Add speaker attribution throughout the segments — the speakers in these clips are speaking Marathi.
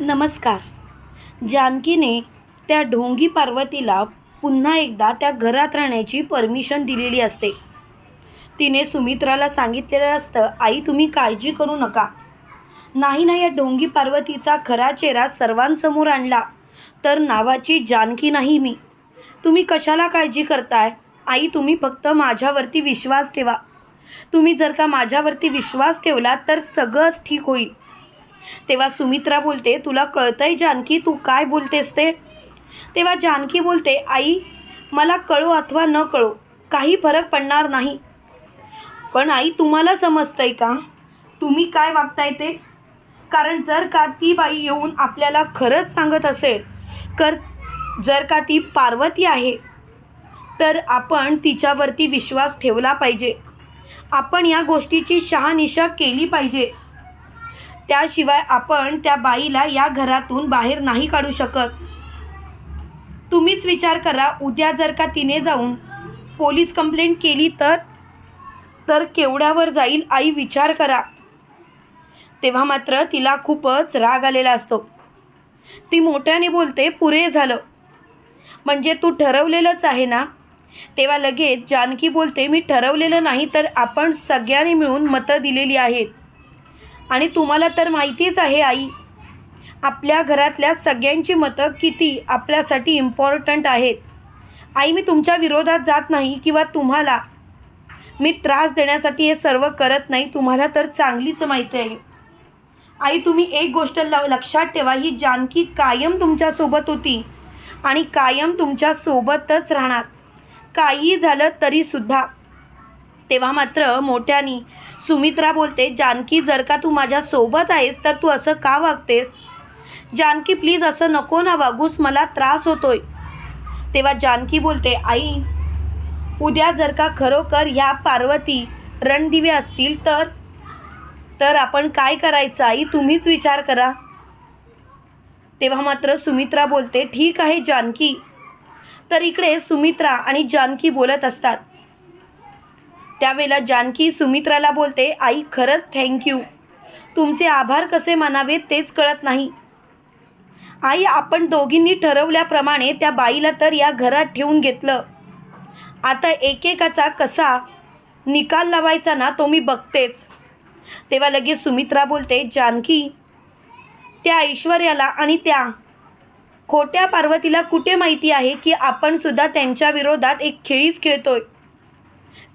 Speaker 1: नमस्कार. जानकीने त्या ढोंगी पार्वतीला पुन्हा एकदा त्या घरात राहण्याची परमिशन दिलेली असते. तिने सुमित्राला सांगितलेलं असतं आई तुम्ही काळजी करू नका. नाही ना या ढोंगी पार्वतीचा खरा चेहरा सर्वांसमोर आणला. तर नावाची जानकी नाही मी. तुम्ही कशाला काळजी करताय? आई तुम्ही फक्त माझ्यावरती विश्वास ठेवा. तुम्ही जर का माझ्यावरती विश्वास ठेवला तर सगळंच ठीक होईल. तेव्हा सुमित्रा बोलते तुला कळतंय जानकी तू काय बोलतेस ते? तेव्हा जानकी बोलते आई मला कळो अथवा न कळो काही फरक पडणार नाही. पण आई तुम्हाला समजतंय का? तुम्ही काय वागताय ते? कारण जर का ती बाई येऊन आपल्याला खरंच सांगत असेल तर जर का ती पार्वती आहे तर आपण तिच्यावरती विश्वास ठेवला पाहिजे. आपण या गोष्टीची शहानिशा केली पाहिजे. त्याशिवाय आपण त्या बाईला या घरातून बाहेर नाही काढू शकत. तुम्हीच विचार करा उद्या जर का तिने जाऊन पोलीस कंप्लेंट केली तर? तर केवढ्यावर जाईल आई विचार करा. तेव्हा मात्र तिला खूपच राग आलेला असतो. ती मोठ्याने बोलते पुरे झालं. म्हणजे तू ठरवलेलंच आहे ना? तेव्हा लगेच जानकी बोलते मी ठरवलेलं नाही तर आपण सगळ्यांनी मिळून मतं दिलेली आहेत. आणि तुम्हाला तर माहितीच आहे आई. आपल्या घरातल्या सगळ्यांची मतं किती आपल्यासाठी इम्पॉर्टंट आहेत. आई मी तुमच्या विरोधात जात नाही किंवा तुम्हाला मी त्रास देण्यासाठी हे सर्व करत नाही तुम्हाला तर चांगलीच माहिती आहे. आई तुम्ही एक गोष्ट ल लक्षात ठेवा ही जानकी कायम तुमच्यासोबत होती आणि कायम तुमच्यासोबतच राहणार. काही झालं तरीसुद्धा. तेव्हा मात्र मोठ्यानी सुमित्रा बोलते जानकी जर का तू माझ्या सोबत आहेस तर तू असं का वागतेस? जानकी प्लीज असं नको ना वागूस मला त्रास होतोय. तेव्हा जानकी बोलते आई उद्या जर का खरोखर ह्या पार्वती रणदिवे असतील तर? तर आपण काय करायचं आई? तुम्हीच विचार करा. तेव्हा मात्र सुमित्रा बोलते ठीक आहे जानकी. तर इकडे सुमित्रा आणि जानकी बोलत असतात. त्यावेळेला जानकी सुमित्राला बोलते आई खरंच थँक्यू तुमचे आभार कसे मानावे तेच कळत नाही. आई आपण दोघींनी ठरवल्याप्रमाणे त्या बाईला तर या घरात ठेवून घेतलं. आता एकेकाचा कसा निकाल लावायचा ना तो मी बघतेच. तेव्हा लगेच सुमित्रा बोलते जानकी त्या ऐश्वर्याला आणि त्या खोट्या पार्वतीला कुठे माहिती आहे की आपण सुद्धा त्यांच्या विरोधात एक खेळीच खेळतोय?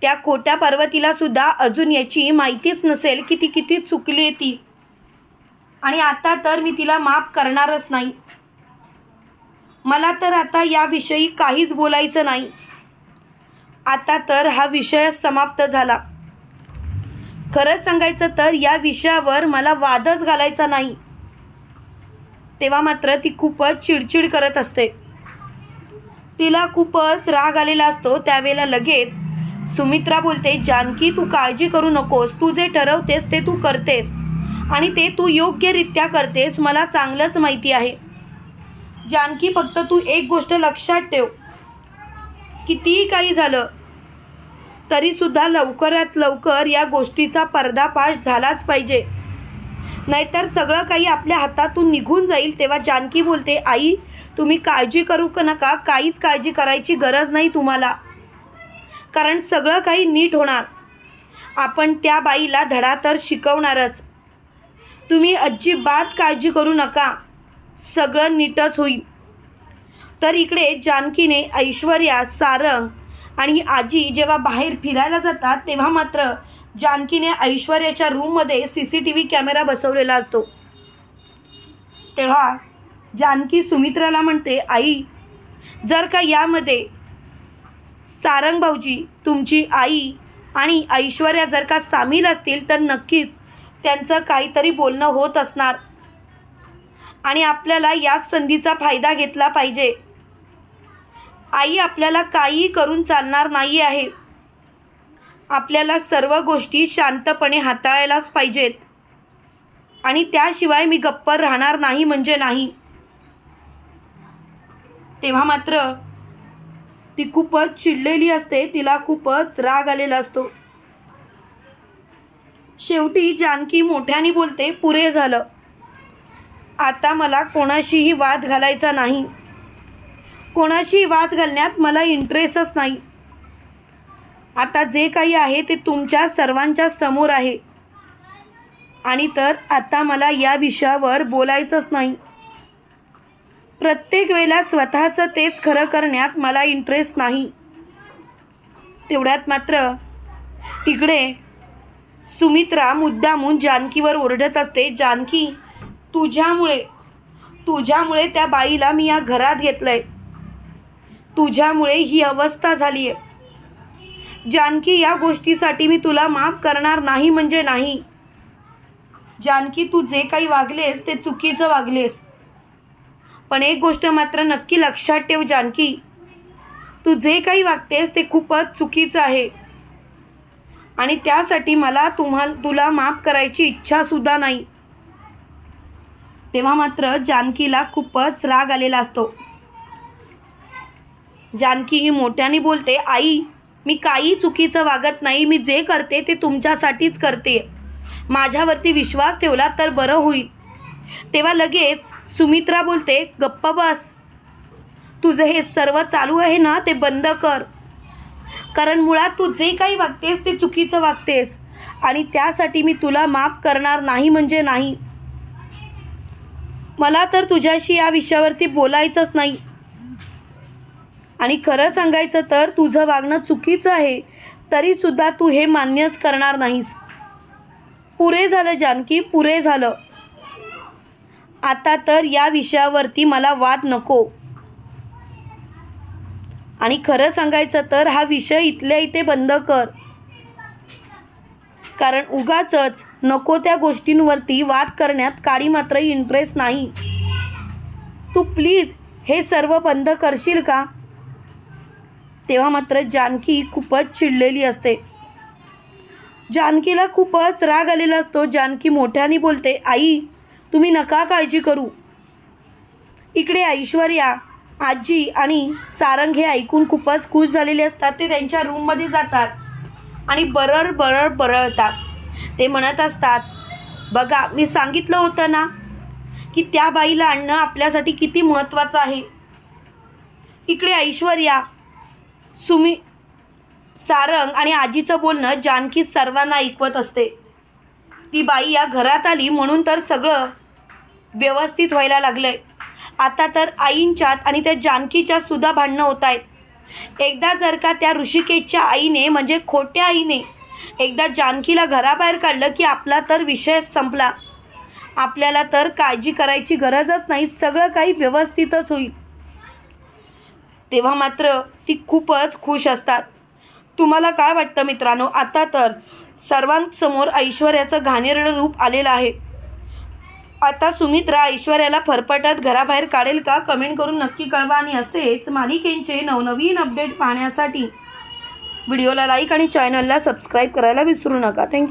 Speaker 1: त्या खोट्या पार्वतीला सुद्धा अजून याची माहितीच नसेल की ती किती चुकली आहे ती. आणि आता तर मी तिला माफ करणारच नाही. मला तर आता याविषयी काहीच बोलायचं नाही. आता तर हा विषय समाप्त झाला. खरंच सांगायचं तर या विषयावर मला वादच घालायचा नाही. तेव्हा मात्र ती खूपच चिडचिड करत असते. तिला खूपच राग आलेला असतो त्यावेळेला लगेच सुमित्रा बोलते जानकी तू काळजी करू नकोस. तू जे ठरवतेस ते तू करतेस. आणि ते तू योग्यरित्या करतेस मला चांगलंच माहिती आहे. जानकी फक्त तू एक गोष्ट लक्षात ठेव. कितीही काही झालं तरीसुद्धा लवकरात लवकर या गोष्टीचा पर्दापाश झालाच पाहिजे. नाहीतर सगळं काही आपल्या हातातून निघून जाईल. तेव्हा जानकी बोलते आई तुम्ही काळजी करू का नका. काहीच काळजी करायची गरज नाही तुम्हाला. कारण सगळं काही नीट होणार. आपण त्या बाईला धडा तर शिकवणारच. तुम्ही अजिबात काळजी करू नका. सगळं नीटच होईल. तर इकडे जानकीने ऐश्वर्या सारंग आणि आजी जेव्हा बाहेर फिरायला जातात तेव्हा मात्र जानकीने ऐश्वर्याच्या रूममध्ये C C T V camera बसवलेला असतो. तेव्हा जानकी सुमित्राला म्हणते आई जर का यामध्ये सारंग भाऊजी तुमची आई आणि ऐश्वर्या जर का सामील असतील तर नक्कीच त्यांचं काहीतरी बोलणं होत असणार. आणि आपल्याला याच संधीचा फायदा घेतला पाहिजे. आई आपल्याला काहीही करून चालणार नाही आहे. आपल्याला सर्व गोष्टी शांतपणे हाताळायलाच पाहिजेत. आणि त्याशिवाय मी गप्पर राहणार नाही म्हणजे नाही. तेव्हा मात्र ती खूपच चिडलेली असते तिला खूपच राग आलेला असतो. शेवटी जानकी मोठ्याने बोलते पुरे झालं. आता मला कोणाशीही वाद घालायचा नाही. कोणाशी वाद घालण्यात मला इंटरेस्टच नाही. आता जे काही आहे ते तुमच्या सर्वांच्या समोर आहे. आणि तर आता मला या विषयावर बोलायचंच नाही. प्रत्येक वेळेला स्वतःचं तेच खरं करण्यात मला इंटरेस्ट नाही. तेवढ्यात मात्र तिकडे सुमित्रा मुद्दामून जानकीवर ओरडत असते जानकी तुझ्यामुळे तुझ्यामुळे त्या बाईला मी या घरात घेतलंय. तुझ्यामुळे ही अवस्था झाली आहे जानकी या गोष्टीसाठी मी तुला माफ करणार नाही म्हणजे नाही. जानकी तू जे काही वागलेस ते चुकीचं वागलेस. पण एक गोष्ट मात्र नक्की लक्षात ठेव जानकी. तू जे काही वागतेस ते खूपच चुकीचं आहे. आणि त्यासाठी मला तुम्हाला तुला माफ करायची इच्छासुद्धा नाही. तेव्हा मात्र जानकीला खूपच राग आलेला असतो. जानकी ही मोठ्याने बोलते आई मी काही चुकीचं वागत नाही. मी जे करते ते तुमच्यासाठीच करते. माझ्यावरती विश्वास ठेवला तर बरं होईल. तेव्हा लगेच सुमित्रा बोलते गप्प बस. तुझं हे सर्व चालू आहे ना ते बंद कर. कारण मुळात तू जे काही वागतेस ते चुकीचं वागतेस. आणि त्यासाठी मी तुला माफ करणार नाही म्हणजे नाही. मला तर तुझ्याशी या विषयावरती बोलायचंच नाही. आणि खरं सांगायचं तर तुझं वागणं चुकीचं आहे. तरीसुद्धा तू हे मान्यच करणार नाहीस. पुरे झालं जानकी पुरे झालं. आता तर या विषयावरती मला वाद नको. आणि खरं सांगायचं तर हा विषय इथल्या इथे बंद कर. कारण उगाचच नको त्या गोष्टींवरती वाद करण्यात काळी मात्र इंटरेस्ट नाही. तू प्लीज हे सर्व बंद करशील का? तेव्हा मात्र जानकी खूपच चिडलेली असते. जानकीला खूपच राग आलेला असतो. जानकी मोठ्याने बोलते आई तुम्ही नका काळजी करू. इकडे ऐश्वर्या आजी आणि सारंग हे ऐकून खूपच खुश झालेले असतात. ते त्यांच्या रूममध्ये जातात आणि बरर बरळ बरळतात. ते म्हणत असतात बघा मी सांगितलं होतं ना की त्या बाईला आणणं आपल्यासाठी किती महत्त्वाचं आहे. इकडे ऐश्वर्या सुमी सारंग आणि आजीचं बोलणं जानकी सर्वांना ऐकवत असते. ती बाई या घरात आली म्हणून तर सगळं व्यवस्थित व्हायला लागलं आहे आता तर आईंच्यात आणि त्या जानकीच्यात सुद्धा भांडणं होत आहेत. एकदा जर का त्या ऋषिकेशच्या आईने म्हणजे खोट्या आईने एकदा जानकीला घराबाहेर काढलं की आपला तर विषयच संपला. आपल्याला तर काळजी करायची गरजच नाही सगळं काही व्यवस्थितच होईल. तेव्हा मात्र ती खूपच खुश असतात. तुम्हाला काय वाटतं मित्रांनो? आता तर सर्वांसमोर ऐश्वर्याचं घाणेरडं रूप आलेलं आहे. आता सुमित्रा ऐश्वर्याला फरफटत घराबाहेर काढेल का? कमेंट करून नक्की कळवा आणि असेच मालिकेंचे नवनवीन अपडेट पाहण्यासाठी. व्हिडिओला लाईक आणि चॅनलला सबस्क्राईब करायला विसरू नका. थँक्यू.